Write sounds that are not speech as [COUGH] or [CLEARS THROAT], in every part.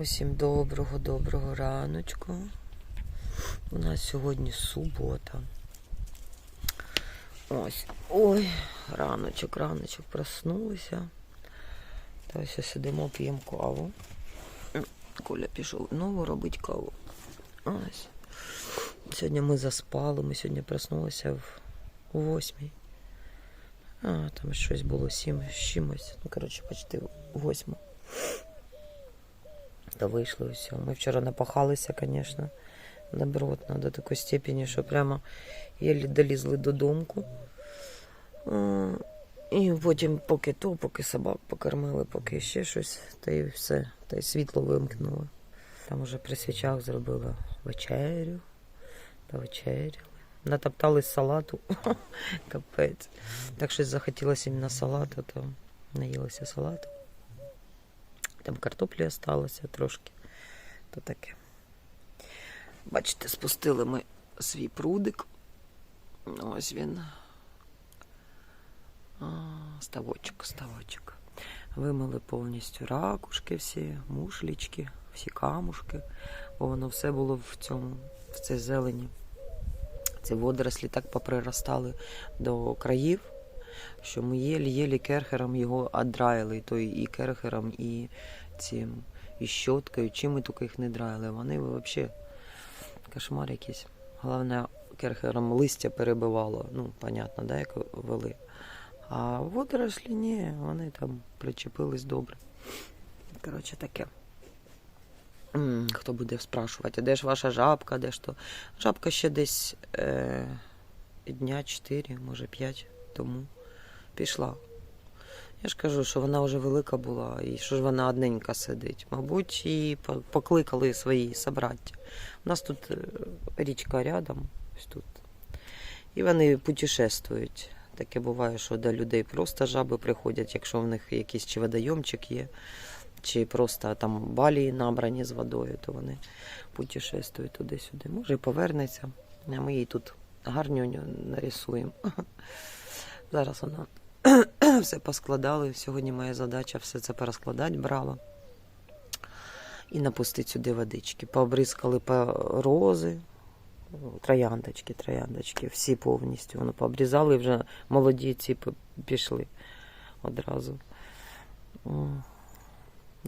Усім доброго, доброго раночку. У нас сьогодні субота. Ось. Ой, раночок, раночок проснулися. Та ось сидимо, п'ємо каву. Коля пішов знову робить каву. Ось. Сьогодні ми заспали, ми сьогодні проснулися в восьмій. А, там щось було сім з чимось. Ну, коротше, почти восьма. Та вийшли все. Ми вчора напахалися, звісно, добротно до такої степені, що прямо єлі долізли додумку. Е, І потім поки то, поки собак покормили, поки ще щось, та й все, та й світло вимкнули. Там уже при свічах зробила вечерю та вечеряли. Натоптали салату. [LAUGHS] Капець. Так щось захотілося іменно салату, то наїлося салату. Там картоплі осталося трошки. То таке. Бачите, спустили ми свій прудик. Ось він. А, ставочок, ставочок. Вимили повністю ракушки всі, мушлічки, всі камушки, бо воно все було в цьому, в цій зелені. Ці водорослі так поприростали до країв, що ми єлі-єлі керхером його одраїли, і то і керхером, і цим, і щоткою, чим ми тільки їх не драїли. Вони взагалі кошмар якийсь. Головне, керхером листя перебивало, ну, понятно, да, як вели. А водорослі ні, вони там причепились добре. Коротше, таке. Хто буде спрашувати, а де ж ваша жабка, де ж то? Жабка ще десь е, дня 4, може 5 тому пішла. Я ж кажу, що вона вже велика була, і що ж вона одненька сидить. Мабуть, її покликали свої собраття. У нас тут е, річка рядом, ось тут. І вони путешествують. Таке буває, що до людей просто жаби приходять, якщо в них якийсь чи водойомчик є, чи просто там балії набрані з водою, то вони путешествують туди-сюди. Може повернеться. А ми їй тут гарнюню нарисуємо. [LAUGHS] Зараз вона [LAUGHS] все поскладали. Сьогодні моя задача все це порозкладати брала. І напустити сюди водички. Пообризкали по рози, трояндочки, трояндочки, всі повністю. Воно пообрізали, і вже молоді ці пішли одразу.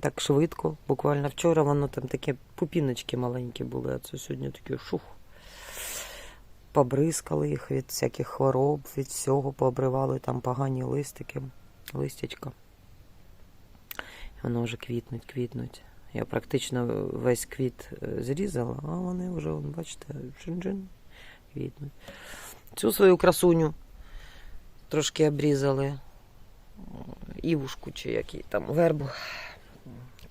Так швидко. Буквально вчора воно там такі пупіночки маленькі були, а це сьогодні такі шух. Побризкали їх від всяких хвороб, від всього, пообривали там погані листики, листячка. Воно вже квітнуть, квітнуть. Я практично весь квіт е, зрізала, а вони вже, бачите, джин-джин, квітнуть. Цю свою красуню трошки обрізали. Івушку, чи які там вербу,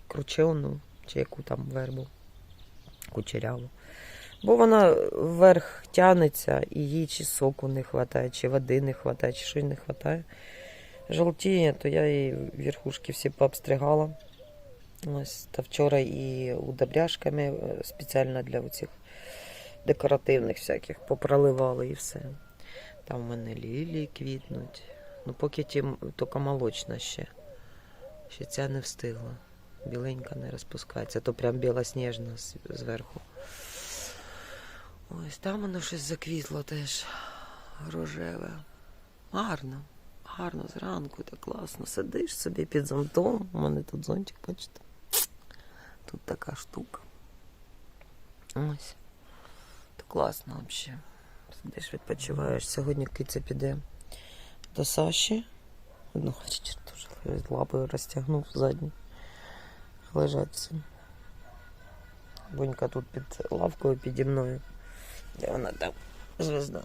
кручевну, чи яку там вербу, кучеряву. Бо вона вверх тянеться, і їй чи соку не вистачає, чи води не вистачає, чи щось не вистачає. Жовтіє, то я її верхушки всі пообстригала. Ось, та вчора і удобряшками е, спеціально для цих декоративних всяких попроливали і все. Там в мене лілії квітнуть. Ну, поки ті тільки молочна ще. Ще ця не встигла. Біленька не розпускається, то прям білосніжна зверху. Ось там воно щось заквітло теж. Рожеве. Гарно. Гарно зранку, так класно. Сидиш собі під зонтом. У мене тут зонтик, бачите. Тут така штука. Ось. То класно взагалі. Сидиш, відпочиваєш. Сьогодні киця піде до Саші. Одну черту лапою розтягнув задню. Лежать всі. Бунька тут під лавкою піді мною. Де вона там? Звезда.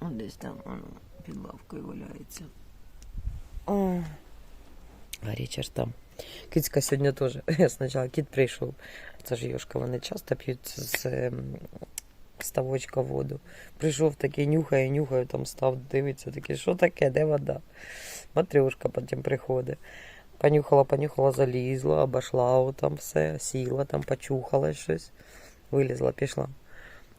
О, Десь там воно під лавкою валяється. О, а Річард там. Кицька сьогодні теж. [LAUGHS] Я спочатку кіт прийшов. Це ж Йошка, вони часто п'ють з ем, ставочка воду. Прийшов такий, нюхає, нюхає, там став, дивиться, такий, що таке, де вода? Матрюшка потім приходить. Понюхала, понюхала, залізла, обошла там все, сіла, там почухала щось, вилізла, пішла.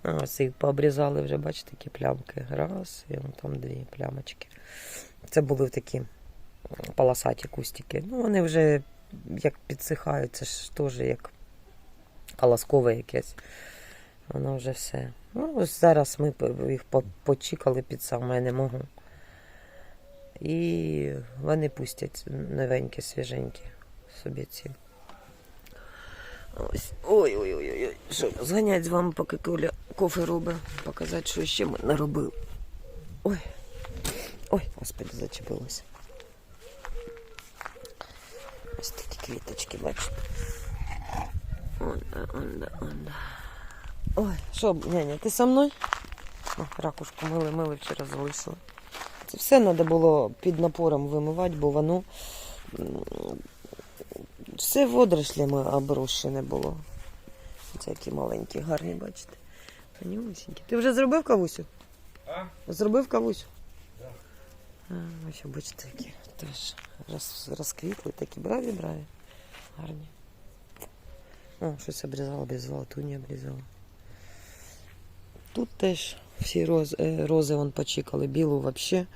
Ось їх пообрізали вже, бачите, такі плямки. Раз, і там дві плямочки. Це були такі полосаті кустики. Ну, вони вже як підсихають, це ж теж як колоскове якесь. Воно вже все. Ну, ось зараз ми їх почікали під саме, я не можу. І вони пустять новенькі, свіженькі собі ці. Ось. Ой-ой-ой. Що, зганять з вами, поки Коля кофе робить, показати, що ще ми наробили. Ой. Ой, господи, зачепилося. Ось такі квіточки, бачите. Онда, онда, онда. Ой, що, няня, ти со мною? О, ракушку мили, мили вчора залишили. Це все треба було під напором вимивати, бо воно все водорослями оброщене було. Це які маленькі, гарні, бачите. Манюсінькі. Ти вже зробив кавусю? А? Зробив кавусю? Да. А, ось бачите, які теж роз, розквітли, такі браві, браві. Гарні. О, щось обрізала, обрізала, ту не обрізала. Тут теж всі роз, е, рози вон почікали. Білу взагалі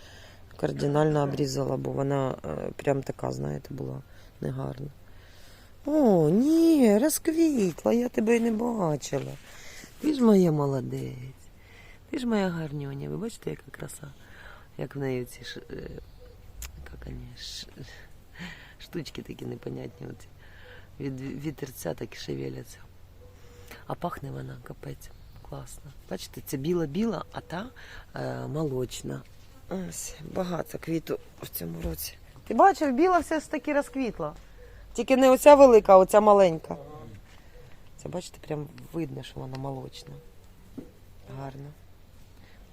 кардинально обрізала, бо вона е, прям така, знаєте, була негарна. О, ні, розквітла, я тебе й не бачила. Ти ж моя молодець. Ти ж моя гарнюня. Ви бачите, яка краса? Як в неї ці ш... е, як вони, ш... штучки такі непонятні. Оці. Від вітерця так шевеляться. А пахне вона, капець. Класно. Бачите, це біла-біла, а та е, молочна. Ось, багато квіту в цьому році. Ти бачив, біла все ж таки розквітла. Тільки не оця велика, а оця маленька. Це бачите, прям видно, що вона молочна. Гарно.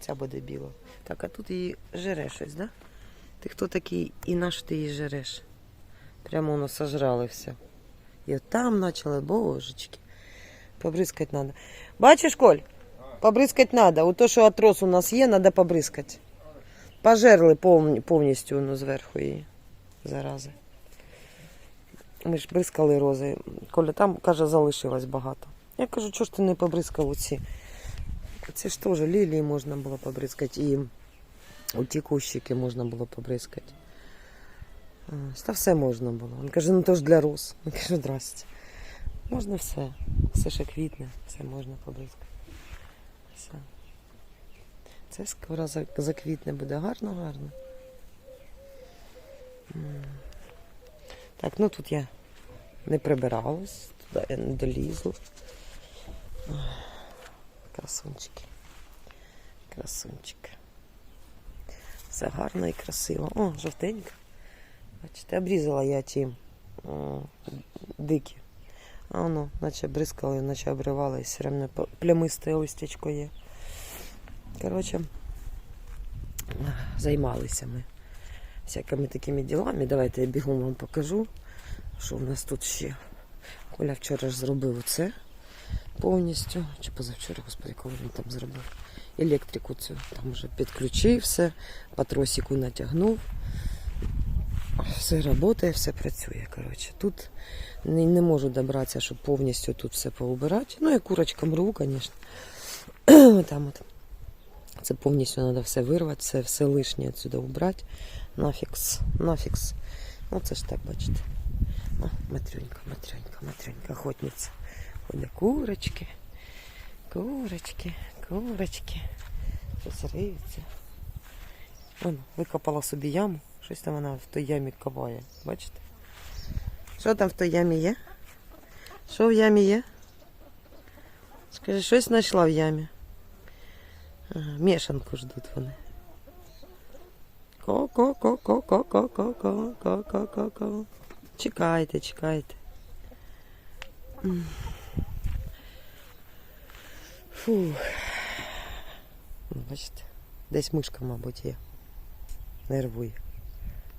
Ця буде біла. Так, а тут її жере щось, да? Ти хто такий і наш ти її жереш? Прямо воно сожрали все. І от там почали, божечки. Побризкати треба. Бачиш, Коль? Побризкати треба. У то, що отрос у нас є, треба побризкати. Пожерли повністю ну, зверху її. Зарази. Ми ж бризкали рози. Коля там, каже, залишилось багато. Я кажу, чого ж ти не побризкав оці? Це ж теж лілії можна було побризкати. І у ті кущики можна було побризкати. Та все можна було. Він каже, ну то ж для роз. Я кажу, здрасте. Можна все. Все ще квітне, все можна побризкати. Все. Це скоро за- заквітне буде гарно, гарно. М. Так, ну тут я не прибиралась, туди я не долізла. Красунчики. Красунчики. Все гарно і красиво. О, жовтенько. Бачите, обрізала я ті о, дикі. А воно, наче бризкали, наче обривали, і все одно плямисте листячко є. Коротше, займалися ми всякими такими ділами. Давайте я бігом вам покажу, що в нас тут ще. Коля вчора ж зробив оце повністю. Чи позавчора, господи, коли він там зробив. Електрику цю там вже підключив все, по натягнув. Все працює, все працює. Коротше. Тут не, не можу добратися, щоб повністю тут все поубирати. Ну, я курочкам рву, звісно. [CLEARS THROAT] Там от. Це повністю треба все вирвати, все, все лишнє відсюди убрати. Нафікс, нафікс. Ну це ж так, бачите. О, матрюнька, матрюнька, матрюнька, охотниця. Ходять курочки, курочки, курочки. Щось риється. Вон, викопала собі яму. Щось там вона в той ямі копає. Бачите? Що там в той ямі є? Що в ямі є? Скажи, щось знайшла в ямі. Ага, мішанку ждуть вони. Ко-ко-ко-ко-ко-ко-ко-ко-ко-ко. Чекайте, чекайте. Фух. Бачите, десь мишка, мабуть, є. Нервує.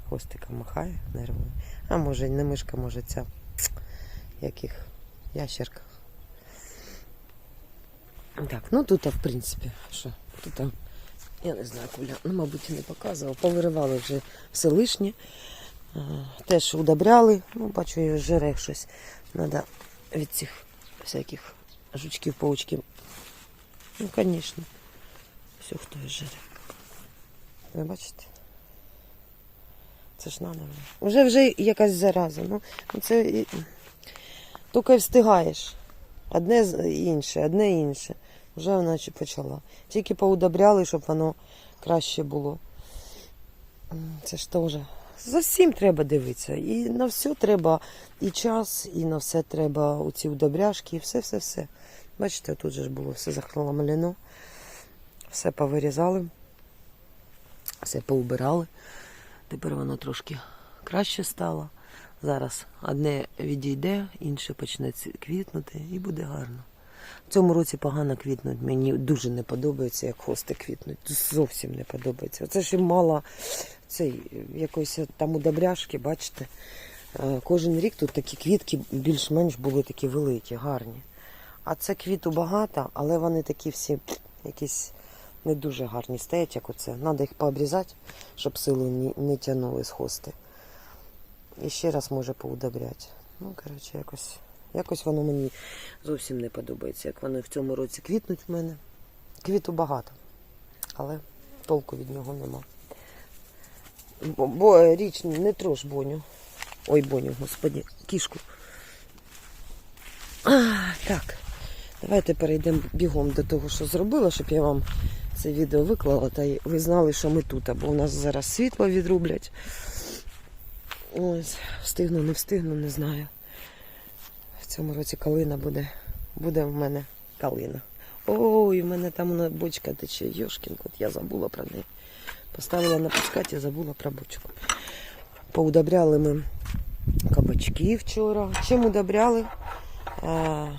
Хвостиком махає, нервує. А може, не мишка, може ця. Яких? Ящерка. Так, ну тут, в принципі, що? Тут, я не знаю, Коля, ну, мабуть, і не показував. Повиривали вже все лишнє. Теж удобряли. Ну, бачу, і жере щось. Треба від цих всяких жучків, паучків. Ну, звісно. Все, хто і жере. Ви бачите? Це ж надо. Вже вже якась зараза. Ну, ну це тільки встигаєш. Одне інше, одне інше. Вже вона почала. Тільки поудобряли, щоб воно краще було. Це ж теж. За всім треба дивитися. І на все треба і час, і на все треба оці удобряшки, і все-все-все. Бачите, тут же ж було все захламлено. Все повирізали, все поубирали. Тепер воно трошки краще стало. Зараз одне відійде, інше почне квітнути і буде гарно. В цьому році погано квітнуть. Мені дуже не подобається, як хости квітнуть. Зовсім не подобається. Оце ж і мало цей, якоїсь там удобряшки, бачите. Е, Кожен рік тут такі квітки більш-менш були такі великі, гарні. А це квіту багато, але вони такі всі якісь не дуже гарні стоять, як оце. Треба їх пообрізати, щоб силу не, не тягнули з хости. І ще раз може поудобряти. Ну, коротше, якось, якось воно мені зовсім не подобається. Як вони в цьому році квітнуть в мене. Квіту багато, але толку від нього нема. Бо, е, річ не трош боню. Ой, боню, господі, кішку. А, так, давайте перейдемо бігом до того, що зробила, щоб я вам це відео виклала, та й ви знали, що ми тут, бо у нас зараз світло відрублять. Ось, встигну, не встигну, не знаю. Цьому році калина буде. Буде в мене калина. Ой, в мене там бочка тече. Йошкін, от я забула про неї. Поставила на пускаті, забула про бочку. Поудобряли ми кабачки вчора. Чим удобряли? Е,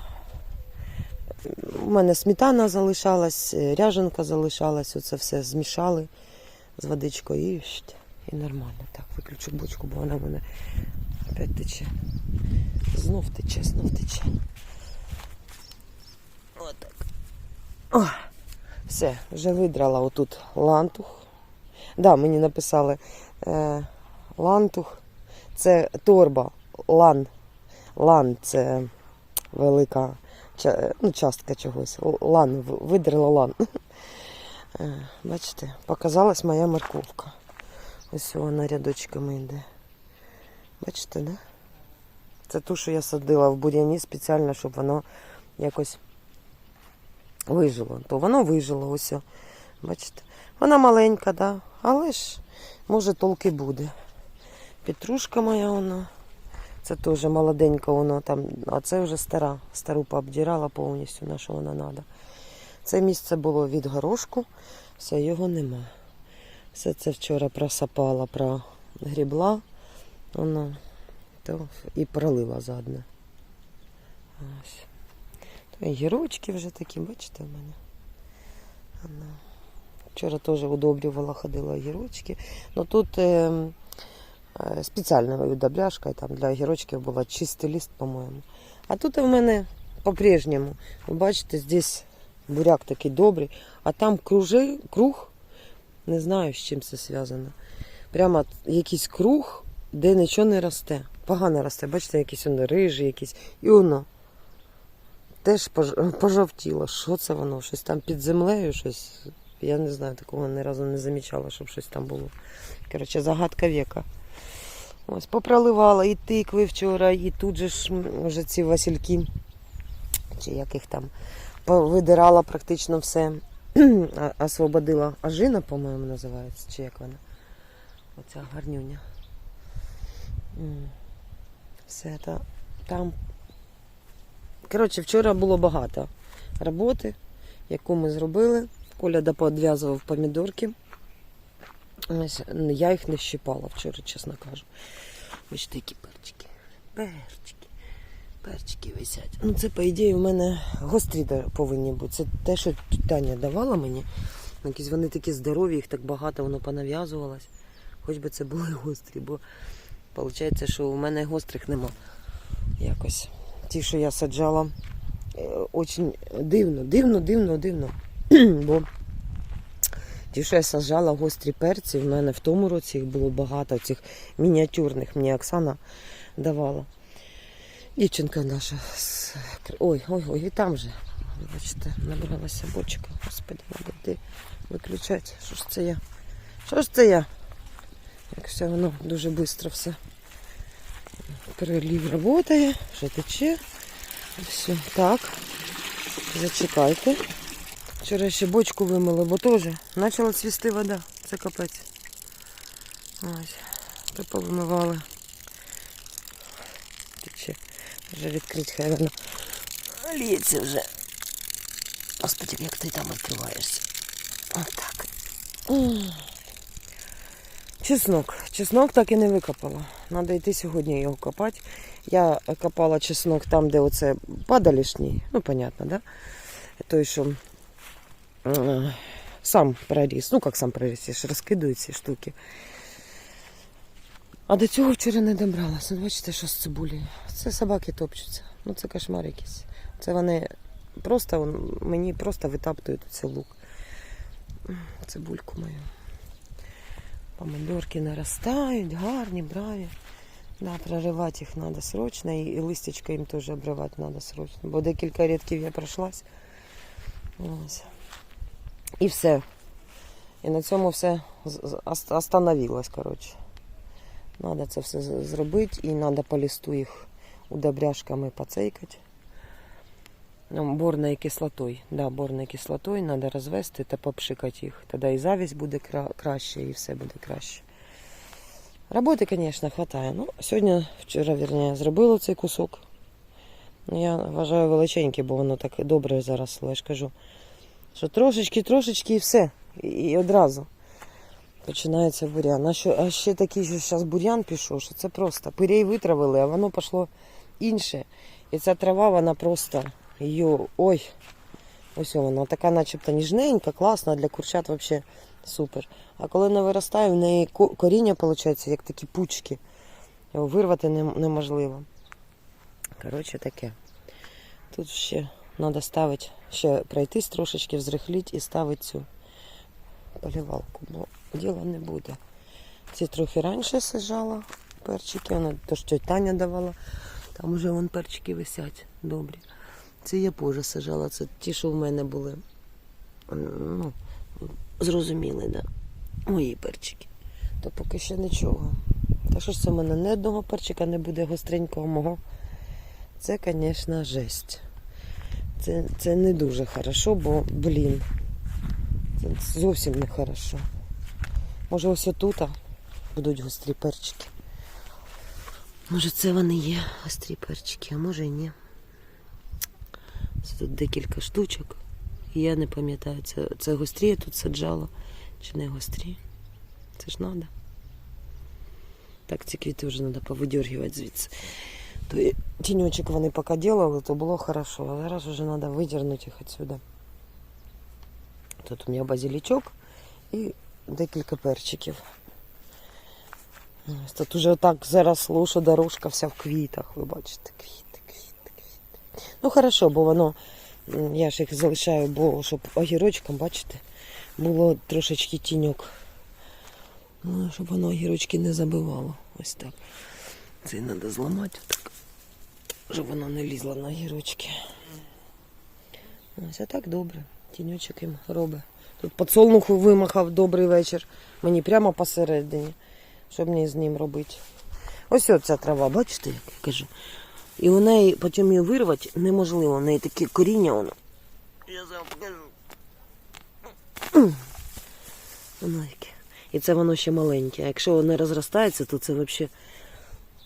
У мене сметана залишалась, ряженка залишалась, оце все змішали з водичкою і, і нормально. Так, виключу бочку, бо вона в мене опять тече. Знов тече, знов тече. Отак. О, все, вже видрала отут лантух. Да, мені написали е, лантух. Це торба, лан. Лан це велика ну, частка чогось. Лан, видрила лан. Е, Бачите, показалась моя морковка. Ось вона рядочками йде. Бачите, да? Це ту, що я садила в бур'яні спеціально, щоб воно якось вижило. То воно вижило ось. Бачите? Вона маленька, да? але ж може толки буде. Петрушка моя вона. Це теж молоденька вона там, а це вже стара. Стару пообдирала повністю, на що вона треба. Це місце було від горошку, все, його нема. Все це вчора просапала, прогрібла. Воно то і пролила задне. Ось. То і гірочки вже такі, бачите, в мене. Воно. Вчора теж удобрювала, ходила гірочки. Ну тут е, е, спеціальна удобряшка, там для огірочків була чистий лист, по-моєму. А тут в мене по-прежньому. Ви бачите, здесь буряк такий добрий, а там кружи, круг, не знаю, з чим це зв'язано. Прямо якийсь круг, де нічого не росте. Погано росте. Бачите, якісь воно рижі, якісь. І воно теж пож- пожовтіло. Що це воно? Щось там під землею, щось. Я не знаю, такого ні разу не замічала, щоб щось там було. Коротше, загадка віка. Ось попроливала і тикви вчора, і тут же ж вже ці васильки, чи як їх там, видирала практично все. [CLEARS THROAT] Освободила ажина, по-моєму, називається, чи як вона. Оця гарнюня. Все це там. Коротше, вчора було багато роботи, яку ми зробили. Коля доподв'язував помідорки. Я їх не щипала вчора, чесно кажу. Бачите, які перчики. Перчики. Перчики висять. Ну, це, по ідеї, у мене гострі повинні бути. Це те, що Таня давала мені. Якісь вони такі здорові, їх так багато, воно понав'язувалось. Хоч би це були гострі, бо виходить, що у мене гострих нема. Якось. Ті, що я саджала, е, очень дивно, дивно, дивно, дивно. [CLEARS THROAT] бо ті, що я саджала гострі перці, в мене в тому році їх було багато, цих мініатюрних мені Оксана давала. Дівчинка наша. Ой, ой, ой, і там же. Бачите, набралася бочка. Господи, треба де виключати. Що ж це я? Що ж це я? Все воно дуже швидко все. Перелів працює, вже тече. Все, так. Зачекайте. Вчора ще бочку вимили, бо теж почала цвісти вода. Це капець. Ось. То повимивали. Тече. Вже відкрити, хай воно ліється вже. Господи, як ти там відкриваєшся. Отак. М. Чеснок. Чеснок так і не викопала. Надо йти сьогодні його копати. Я копала чеснок там, де оце падалішній. Ну, понятно, да? Той, що е, сам проріс. Ну, як сам проріс, я ж розкидаю ці штуки. А до цього вчора не добралася. Ну, бачите, що з цибулею. Це собаки топчуться. Ну, це кошмар якийсь. Це вони просто мені просто витаптують цей лук. Цибульку мою. Помидорки наростають, гарні, браві. Да, проривати їх треба срочно, і, і листячко їм теж обривати треба срочно. Бо декілька рядків я пройшлась. Ось. І все. І на цьому все остановилось, коротше. Треба це все зробити і треба по листу їх удобряшками поцейкати. Борною кислотою. Да, борною кислотою треба розвести та попшикати їх. Тоді і завість буде кра- краще, і все буде краще. Роботи, звісно, вистачає. Ну, сьогодні, вчора, вірніше, зробила цей кусок. Я вважаю величенький, бо воно так добре заросло. Я ж кажу, що трошечки, трошечки і все. І одразу починається бурян. А, що, а ще такий що зараз бурян пішов, що це просто. Пирей витравили, а воно пішло інше. І ця трава, вона просто її. Ой. Ось вона така начебто ніжненька, класна, для курчат взагалі супер. А коли не виростає, в неї коріння виходить, як такі пучки. Його вирвати неможливо. Коротше, таке. Тут ще треба ставити, ще пройтись трошечки, взрихліть і ставити цю поливалку, бо діла не буде. Ці трохи раніше сажала перчики, вона то, що Таня давала. Там вже вон перчики висять добрі. Це я позже сажала, це ті, що в мене були. Ну, зрозуміли, да? Мої перчики. То поки ще нічого. Та що ж це в мене ні одного перчика не буде гостренького мого. Це, звісно, жесть. Це, це не дуже хорошо, бо, блін, це зовсім не хорошо. Може, ось отут будуть гострі перчики. Може, це вони є гострі перчики, а може і ні. Це тут декілька штучок. Я не пам'ятаю, це, це гострі я тут саджала чи не гострі. Це ж треба. Так, ці квіти вже треба повидергувати звідси. То тіньочок вони поки делали, то було хорошо. А зараз вже треба видернути їх відсюди. Тут у мене базилічок і декілька перчиків. Тут уже так заросло, що дорожка вся в квітах. Ви бачите, квіти. Ну хорошо, бо воно, я ж їх залишаю, бо щоб огірочкам, бачите, було трошечки тіньок. Ну, щоб воно огірочки не забивало. Ось так. Це треба зламати так, щоб воно не лізло на огірочки. Ось так добре. Тіньочок їм робить. Тут подсолнуху вимахав добрий вечір. Мені прямо посередині. Що мені з ним робити? Ось оця трава, бачите, як я кажу. І у неї потім її вирвати неможливо. У неї таке коріння воно. Я зараз покажу. Воно яке. І це воно ще маленьке. А якщо воно розростається, то це взагалі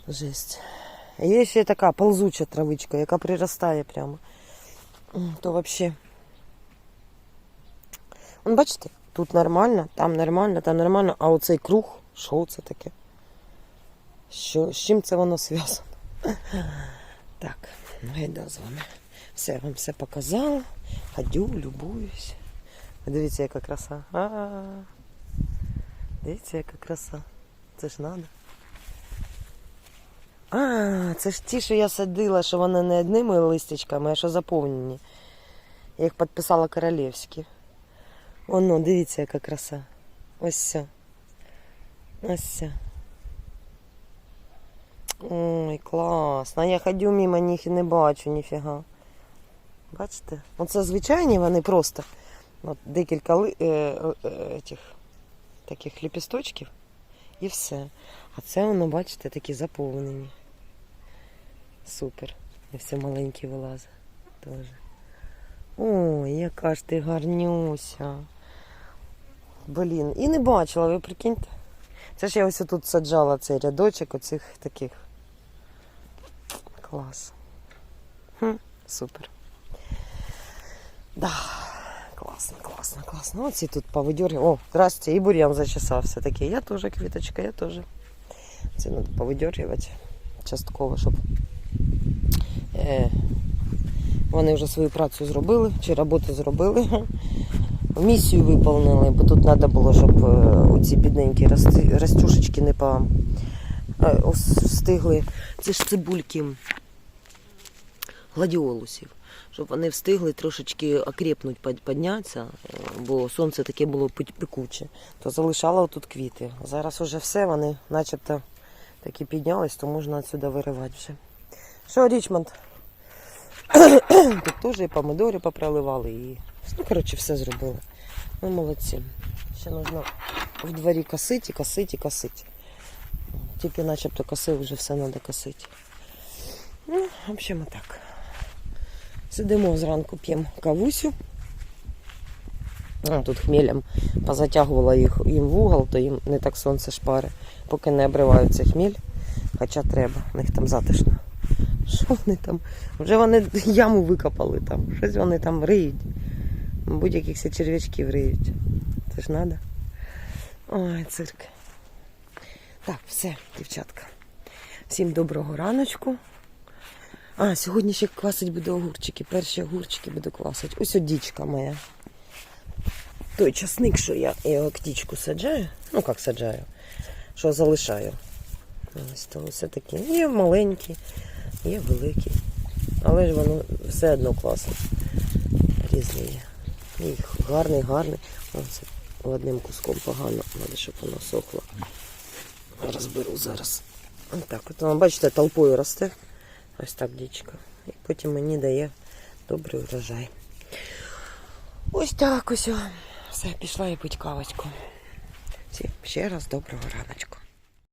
жесть. Є ще така ползуча травичка, яка приростає прямо. То взагалі. Вон бачите, тут нормально, там нормально, там нормально, а оцей круг, що це таке? Що, з чим це воно зв'язано? Так, ну гайда з вами. Все, я вам все показала. Ходю, любуюсь. Дивіться, яка краса. А-а-а. Дивіться, яка краса. Це ж надо. А, це ж ті, що я садила, що вони не одними листячками, а що заповнені. Я їх підписала королівські. Воно, дивіться, яка краса. Ось все. Ось все. Ой, класно. Я ходю мимо них і не бачу ніфіга. Бачите? Оце звичайні вони просто. От декілька ли, е, е, етих, таких ліпісточків і все. А це воно, бачите, такі заповнені. Супер. І все маленькі вилазить теж. Ой, яка ж ти гарнюся. Блін, і не бачила, ви прикиньте. Це ж я ось тут саджала цей рядочок оцих таких. Клас. Хм, супер. Да, класно, класно, класно. Оці тут повидьорги. О, здрасте, і бур'ян зачесався такий. Я теж квіточка, я теж. Це треба повидьоргувати частково, щоб е, вони вже свою працю зробили, чи роботу зробили. [LAUGHS] Місію виповнили, бо тут треба було, щоб е, оці бідненькі ростюшечки не по е, встигли. Це ж цибульки гладіолусів. Щоб вони встигли трошечки окрепнуть, піднятися, е, бо сонце таке було пекуче, то залишала тут квіти. Зараз уже все, вони начебто такі піднялись, то можна отсюди виривати вже. Що, Річмонд? Тут теж і помидори попроливали, і ну, коротше, все зробили. Ну, молодці. Ще потрібно в дворі косити, косити, косити. Тільки начебто косив, вже все треба косити. Ну, в общем, так. Сидимо зранку, п'ємо кавусю. Тут хмелем позатягувала їх їм в угол, то їм не так сонце шпари, поки не обриваються хмель. Хоча треба, в них там затишно. Що вони там? Вже вони яму викопали там. Щось вони там риють. Мабуть, якихось черв'ячків риють. Це ж треба. Ой, цирк. Так, все, дівчатка. Всім доброго раночку. А, сьогодні ще квасить буде огурчики. Перші огурчики буду квасити. Ось от дічка моя. Той часник, що я його ктічку саджаю. Ну, як саджаю, що залишаю. Ось то все такі. Є маленькі, є великі. Але ж воно все одно класно. Різні є. Їх гарний, гарний. Ось одним куском погано, треба, щоб воно сохло. Розберу зараз. Ось так. От бачите, толпою росте. Ось так дічка. І потім мені дає добрий урожай. Ось так ось. Все, пішла і пить кавочку. Всім ще раз доброго раночку.